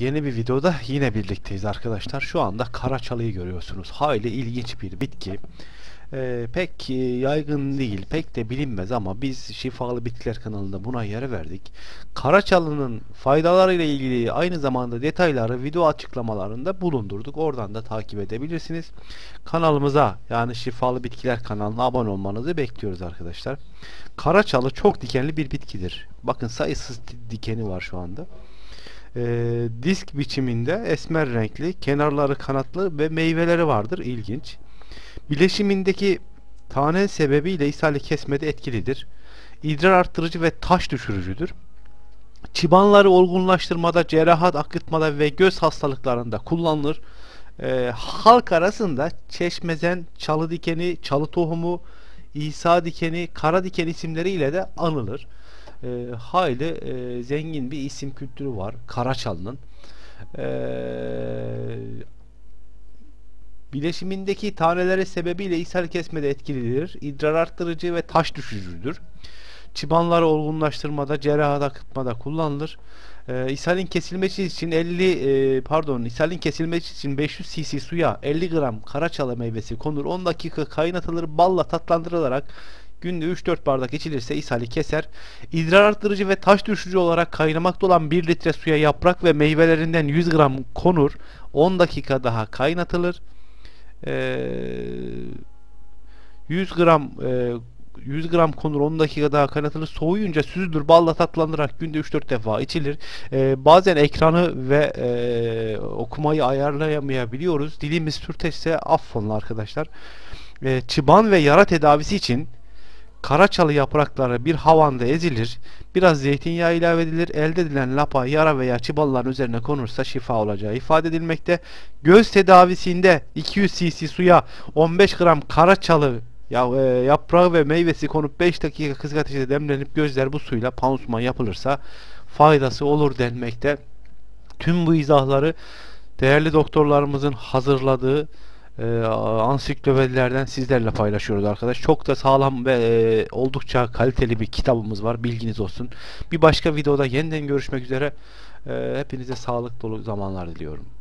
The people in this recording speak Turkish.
yeni bir videoda yine birlikteyiz arkadaşlar. Şu anda karaçalıyı görüyorsunuz. Hayli ilginç bir bitki. Ee, pek e, yaygın değil, pek de bilinmez ama biz Şifalı Bitkiler kanalında buna yer verdik. Karaçalının faydalarıyla ilgili aynı zamanda detayları video açıklamalarında bulundurduk. Oradan da takip edebilirsiniz. Kanalımıza yani Şifalı Bitkiler kanalına abone olmanızı bekliyoruz arkadaşlar. Karaçalı çok dikenli bir bitkidir. Bakın sayısız dikeni var şu anda e, disk biçiminde esmer renkli, kenarları kanatlı ve meyveleri vardır. İlginç. Bileşimindeki tane sebebiyle ishali kesmede etkilidir. İdrar arttırıcı ve taş düşürücüdür. Çıbanları olgunlaştırmada, cerrahat akıtmada ve göz hastalıklarında kullanılır. E, halk arasında çeşmezen, çalı dikeni, çalı tohumu, İsa dikeni, kara diken isimleriyle de anılır e, hayli e, zengin bir isim kültürü var Karaçalı'nın. E, bileşimindeki taneleri sebebiyle ishal kesmede etkilidir. İdrar arttırıcı ve taş düşürücüdür. Çıbanları olgunlaştırmada, cerrahat akıtmada kullanılır. E, ishalin kesilmesi için 50 e, pardon, ishalin kesilmesi için 500 cc suya 50 gram karaçala meyvesi konur. 10 dakika kaynatılır, balla tatlandırılarak Günde 3-4 bardak içilirse ishali keser. İdrar arttırıcı ve taş düşürücü olarak kaynamakta olan 1 litre suya yaprak ve meyvelerinden 100 gram konur. 10 dakika daha kaynatılır. Ee, 100 gram e, 100 gram konur 10 dakika daha kaynatılır. Soğuyunca süzülür. Balla tatlandırarak günde 3-4 defa içilir. Ee, bazen ekranı ve e, okumayı ayarlayamayabiliyoruz. Dilimiz sürteşse affolun arkadaşlar. Ee, çıban ve yara tedavisi için Karaçalı yaprakları bir havanda ezilir, biraz zeytinyağı ilave edilir, elde edilen lapa, yara veya çıbalıların üzerine konursa şifa olacağı ifade edilmekte. Göz tedavisinde 200 cc suya 15 gram karaçalı ya, e, yaprağı ve meyvesi konup 5 dakika kısık ateşte demlenip gözler bu suyla pansuman yapılırsa faydası olur denmekte. Tüm bu izahları değerli doktorlarımızın hazırladığı e, ansiklopedilerden sizlerle paylaşıyoruz arkadaş. Çok da sağlam ve e, oldukça kaliteli bir kitabımız var. Bilginiz olsun. Bir başka videoda yeniden görüşmek üzere. E, hepinize sağlık dolu zamanlar diliyorum.